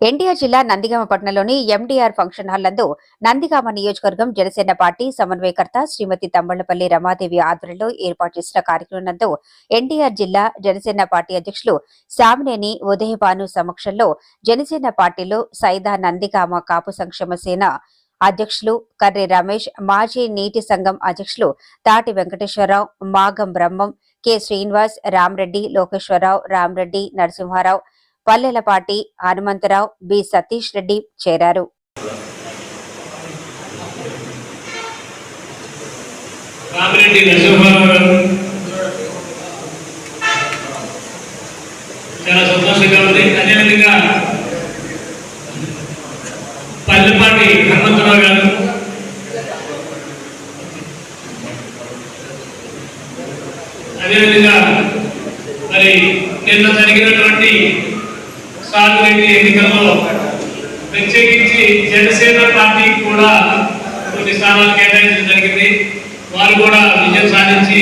ఎన్టీఆర్ జిల్లా నందిగామ పట్టణంలోని MDR function hall నందు నందిగామ నియోజకవర్గం జనసేన పార్టీ సమన్వయకర్త శ్రీమతి తమ్మళ్ళపల్లి రమాదేవి ఆధ్వర్యంలో ఏర్పాటు చేసిన కార్యక్రమం నందు ఎన్టీఆర్ జిల్లా జనసేన పార్టీ అధ్యక్షులు సామినేని ఉదయభాను సమక్షంలో జనసేన పార్టీలో సైదా నందిగామ కాపు సంక్షేమ సేన అధ్యక్షులు కర్రి రమేష్ మాజీ నీటి సంఘం అధ్యక్షులు తాటి వెంకటేశ్వరరావు మాగం బ్రహ్మం కె శ్రీనివాస్ రామరెడ్డి లోకేశ్వరరావు రామరెడ్డి నరసింహారావు పల్లెలపాటి హనుమంతరావు బి. సతీష్ రెడ్డి చేరారు. చాలా సంతోషంగా ఉంది. అదేవిధంగా పల్లెపాటి హనుమంతరావు గారు. అదేవిధంగా మరి నిన్న జరిగినటువంటి సాగునీటి ఎన్నికల్లో ప్రత్యేకించి జనసేన పార్టీకి కూడా కొన్ని స్థానాలు కేటాయించడం జరిగింది. వారు కూడా విజయం సాధించి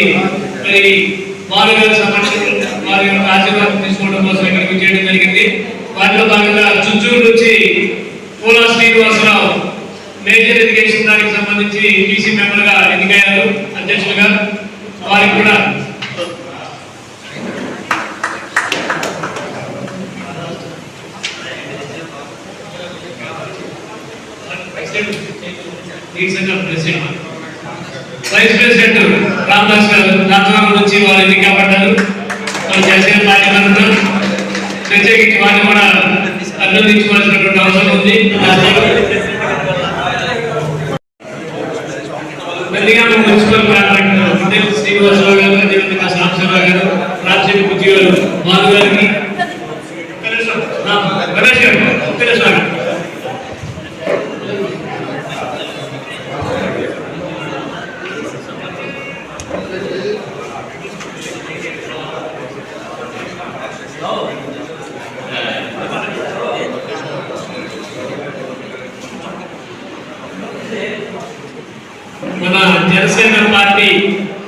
మరి వారు గారి సమక్షంలో వారి యొక్క ఆశీర్వాదం తీసుకోవడం కోసం ఇక్కడికి చేయడం జరిగింది. వారిలో భాగంగా చుంచూరు నుంచి పూలా శ్రీనివాసరావు మేజర్ ఎడ్యుకేషన్ దానికి సంబంధించి బీసీ మెంబర్గా ఎన్నికయ్యారు అధ్యక్షులుగా. వారికి కూడా ప్రెసిడెంట్. Vice president. రామదాస్ గారు. రాజధాని నుంచి వారు ఎన్నికబడ్డారు మన జనసేన పార్టీ తరఫున ప్రత్యేకించి వారిని కూడా అభినందించవలసినటువంటి అవసరం ఉంది. నందిగామ మున్సిపల్ కాంట్రాక్టర్ శ్రీనివాసరావు గారు అదేవిధంగా సాంబశివరావు గారు రాజశేఖర్ ఉద్యోగులు మాధు గారికి. మన జనసేన పార్టీ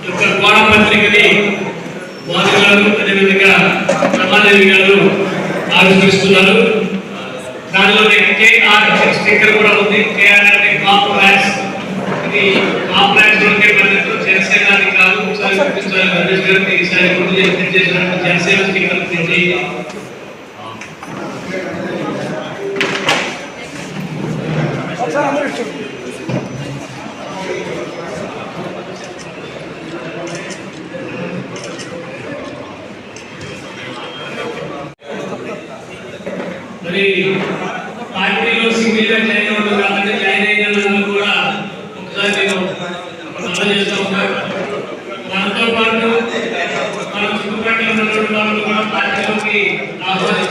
యొక్క గోడ పత్రికని మోదీ గారు అదేవిధంగా రమాదేవి గారు ఆవిష్కరిస్తున్నారు. దానిలో కేఆర్ స్టిక్కర్ కూడా ఉంది. కేఆర్ అంటే కాంప్రాక్స్ ఇది కాంప్రాక్స్ లోకే పద్ధతిలో జనసేన అని కాదు ఒకసారి గుర్తించాలి రమేష్ గారికి ఈసారి గుర్తు చేసి చేసినట్టు జనసేన స్టిక్కర్ ప్రింట్ చేయాలి మరి పార్టీలో సింగిల్గా జాయిన్ అవ్వడం కాకుండా జాయిన్ అయిన కూడా ఒకసారి నేను అమలు చేస్తూ ఉంటాను దాంతో పాటు మన చుట్టుపక్కల ఉన్నటువంటి వాళ్ళు కూడా పార్టీలోకి ఆహ్వానిస్తారు